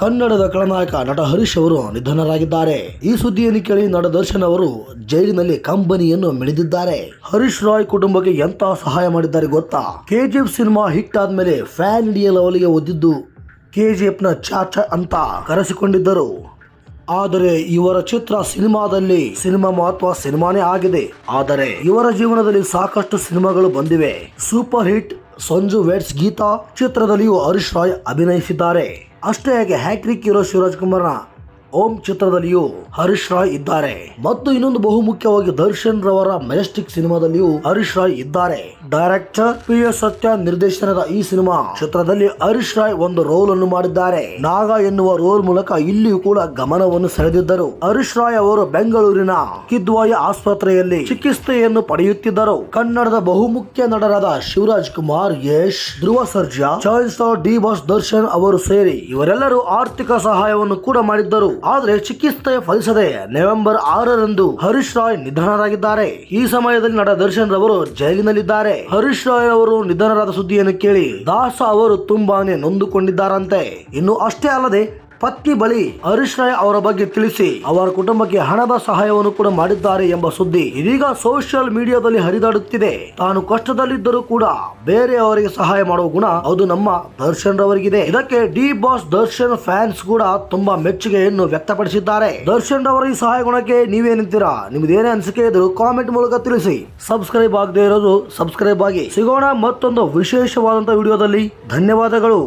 ಕನ್ನಡದ ಖಳನಾಯಕ ನಟ ಹರೀಶ್ ಅವರು ನಿಧನರಾಗಿದ್ದಾರೆ. ಈ ಸುದ್ದಿಯನ್ನು ಕೇಳಿ ನಟ ದರ್ಶನ್ ಅವರು ಜೈಲಿನಲ್ಲಿ ಕಂಬನಿಯನ್ನು ಮಿಡಿದಿದ್ದಾರೆ. ಹರೀಶ್ ರಾಯ್ ಕುಟುಂಬಕ್ಕೆ ಎಂತ ಸಹಾಯ ಮಾಡಿದ್ದಾರೆ ಗೊತ್ತಾ? ಕೆಜಿಎಫ್ ಸಿನಿಮಾ ಹಿಟ್ ಆದ್ಮೇಲೆ ಫ್ಯಾನ್ ಇಂಡಿಯಾ ಲೆವೆಲ್ಗೆ ಒದ್ದಿದ್ದು ಕೆಜಿಎಫ್ನ ಚಾಚಾ ಅಂತ ಕರೆಸಿಕೊಂಡಿದ್ದರು. ಆದರೆ ಇವರ ಚಿತ್ರ ಸಿನಿಮಾದಲ್ಲಿ ಸಿನಿಮಾ ಮಹತ್ವ ಸಿನಿಮಾನೇ ಆಗಿದೆ. ಆದರೆ ಇವರ ಜೀವನದಲ್ಲಿ ಸಾಕಷ್ಟು ಸಿನಿಮಾಗಳು ಬಂದಿವೆ. Super hit Sanju weds Geetha ಚಿತ್ರದಲ್ಲಿಯೂ Harish Rai ಅಭಿನಯಿಸಿದ್ದಾರೆ. ಅಷ್ಟೇ ಯಾಕೆ ಹ್ಯಾಟ್ರಿಕ್ ಹೀರೋ ಶಿವರಾಜ್ ಕುಮಾರ್ನ ಓಂ ಚಿತ್ರದಲ್ಲಿಯೂ ಹರೀಶ್ ರಾಯ್ ಇದ್ದಾರೆ. ಮತ್ತು ಇನ್ನೊಂದು ಬಹುಮುಖ್ಯವಾಗಿ ದರ್ಶನ್ ರವರ ಮೆಜೆಸ್ಟಿಕ್ ಸಿನಿಮಾದಲ್ಲಿಯೂ ಹರೀಶ್ ರಾಯ್ ಇದ್ದಾರೆ. ಡೈರೆಕ್ಟರ್ ಪಿ ಎಸ್ ಸತ್ಯ ನಿರ್ದೇಶನದ ಈ ಸಿನಿಮಾ ಚಿತ್ರದಲ್ಲಿ ಹರೀಶ್ ರಾಯ್ ಒಂದು ರೋಲ್ ಅನ್ನು ಮಾಡಿದ್ದಾರೆ. ನಾಗ ಎನ್ನುವ ರೋಲ್ ಮೂಲಕ ಇಲ್ಲಿಯೂ ಕೂಡ ಗಮನವನ್ನು ಸೆಳೆದಿದ್ದರು. ಹರೀಶ್ ರಾಯ್ ಅವರು ಬೆಂಗಳೂರಿನ ಕಿದ್ವಾಯ ಆಸ್ಪತ್ರೆಯಲ್ಲಿ ಚಿಕಿತ್ಸೆಯನ್ನು ಪಡೆಯುತ್ತಿದ್ದರು. ಕನ್ನಡದ ಬಹುಮುಖ್ಯ ನಟರಾದ Shivaraj Kumar, Yash, Dhruva Sarja choice D boss Darshan ಅವರು ಸೇರಿ ಇವರೆಲ್ಲರೂ ಆರ್ಥಿಕ ಸಹಾಯವನ್ನು ಕೂಡ ಮಾಡಿದ್ದರು. ಆದರೆ ಚಿಕಿತ್ಸೆ ಫಲಿಸದೆ ನವೆಂಬರ್ ಆರರಂದು ಹರೀಶ್ ರಾಯ್ ನಿಧನರಾಗಿದ್ದಾರೆ. ಈ ಸಮಯದಲ್ಲಿ ನಟ ದರ್ಶನ್ ರವರು ಜೈಲಿನಲ್ಲಿದ್ದಾರೆ. ಹರೀಶ್ ರಾಯ್ ಅವರು ನಿಧನರಾದ ಸುದ್ದಿಯನ್ನು ಕೇಳಿ ದಾಸ ಅವರು ತುಂಬಾನೇ ನೊಂದುಕೊಂಡಿದ್ದಾರಂತೆ. ಇನ್ನು ಅಷ್ಟೇ ಅಲ್ಲದೆ ಪತ್ನಿ ಬಳಿ ಹರೀಶ್ ರಾಯ್ ಅವರ ಬಗ್ಗೆ ತಿಳಿಸಿ ಅವರ ಕುಟುಂಬಕ್ಕೆ ಹಣದ ಸಹಾಯವನ್ನು ಕೂಡ ಮಾಡಿದ್ದಾರೆ ಎಂಬ ಸುದ್ದಿ ಇದೀಗ ಸೋಷಿಯಲ್ ಮೀಡಿಯಾದಲ್ಲಿ ಹರಿದಾಡುತ್ತಿದೆ. ತಾನು ಕಷ್ಟದಲ್ಲಿದ್ದರೂ ಕೂಡ ಬೇರೆಯವರಿಗೆ ಸಹಾಯ ಮಾಡುವ ಗುಣ ಅದು ನಮ್ಮ ದರ್ಶನ್ ರವರಿಗಿದೆ. ಇದಕ್ಕೆ ಡಿ ಬಾಸ್ ದರ್ಶನ್ ಫ್ಯಾನ್ಸ್ ಕೂಡ ತುಂಬಾ ಮೆಚ್ಚುಗೆಯನ್ನು ವ್ಯಕ್ತಪಡಿಸಿದ್ದಾರೆ. ದರ್ಶನ್ ರವರ ಈ ಸಹಾಯ ಗುಣಕ್ಕೆ ನೀವೇನಿಂತೀರಾ ನಿಮ್ದೇನೇ ಅನಿಸಿಕೆ ಇದ್ರು ಕಾಮೆಂಟ್ ಮೂಲಕ ತಿಳಿಸಿ. ಸಬ್ಸ್ಕ್ರೈಬ್ ಆಗದೆ ಇರೋದು ಸಬ್ಸ್ಕ್ರೈಬ್ ಆಗಿ. ಸಿಗೋಣ ಮತ್ತೊಂದು ವಿಶೇಷವಾದಂತಹ ವಿಡಿಯೋದಲ್ಲಿ. ಧನ್ಯವಾದಗಳು.